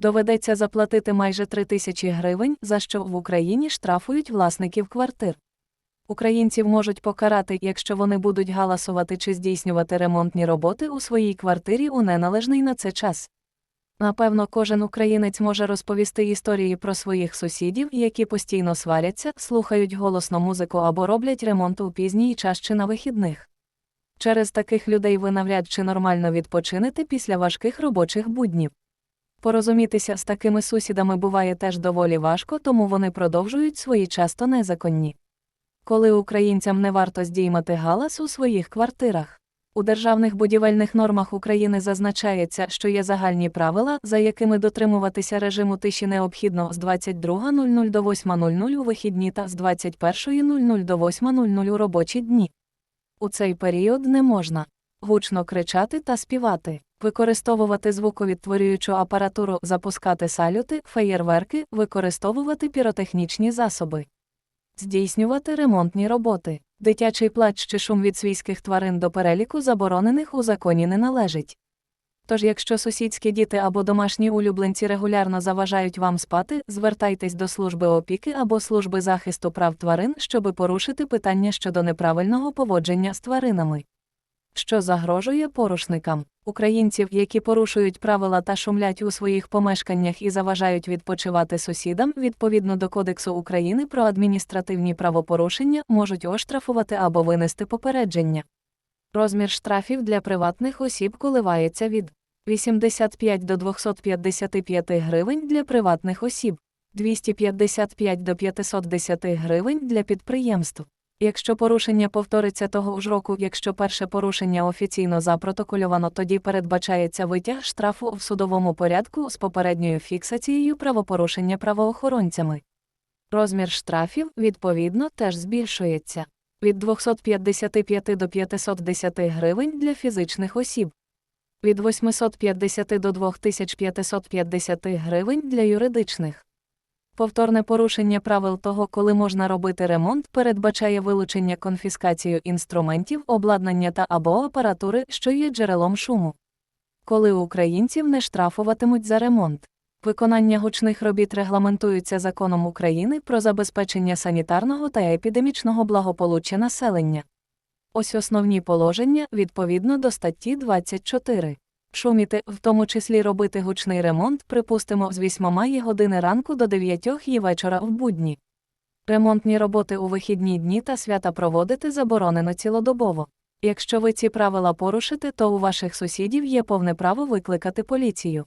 Доведеться заплатити майже 3 тисячі гривень, за що в Україні штрафують власників квартир. Українців можуть покарати, якщо вони будуть галасувати чи здійснювати ремонтні роботи у своїй квартирі у неналежний на це час. Напевно, кожен українець може розповісти історії про своїх сусідів, які постійно сваряться, слухають голосно музику або роблять ремонт у пізній час чи на вихідних. Через таких людей ви навряд чи нормально відпочинете після важких робочих буднів. Порозумітися з такими сусідами буває теж доволі важко, тому вони продовжують свої часто незаконні. Коли українцям не варто здіймати галас у своїх квартирах. У державних будівельних нормах України зазначається, що є загальні правила, за якими дотримуватися режиму тиші необхідно з 22.00 до 8.00 у вихідні та з 21.00 до 8.00 у робочі дні. У цей період не можна гучно кричати та співати, використовувати звуковідтворюючу апаратуру, запускати салюти, феєрверки, використовувати піротехнічні засоби, здійснювати ремонтні роботи. Дитячий плач чи шум від свійських тварин до переліку заборонених у законі не належить. Тож, якщо сусідські діти або домашні улюбленці регулярно заважають вам спати, звертайтесь до служби опіки або служби захисту прав тварин, щоби порушити питання щодо неправильного поводження з тваринами. Що загрожує порушникам? Українців, які порушують правила та шумлять у своїх помешканнях і заважають відпочивати сусідам, відповідно до Кодексу України про адміністративні правопорушення, можуть оштрафувати або винести попередження. Розмір штрафів для приватних осіб коливається від 85 до 255 гривень для приватних осіб, 255 до 510 гривень для підприємств. Якщо порушення повториться того ж року, якщо перше порушення офіційно запротокольовано, тоді передбачається витяг штрафу в судовому порядку з попередньою фіксацією правопорушення правоохоронцями. Розмір штрафів, відповідно, теж збільшується від 255 до 510 гривень для фізичних осіб, від 850 до 2550 гривень для юридичних. Повторне порушення правил того, коли можна робити ремонт, передбачає вилучення конфіскацію інструментів, обладнання та або апаратури, що є джерелом шуму. Коли українців не штрафуватимуть за ремонт. Виконання гучних робіт регламентуються законом України про забезпечення санітарного та епідемічного благополуччя населення. Ось основні положення відповідно до статті 24. Шуміти, в тому числі робити гучний ремонт, припустимо, з 8 години ранку до 9 її вечора в будні. Ремонтні роботи у вихідні дні та свята проводити заборонено цілодобово. Якщо ви ці правила порушите, то у ваших сусідів є повне право викликати поліцію.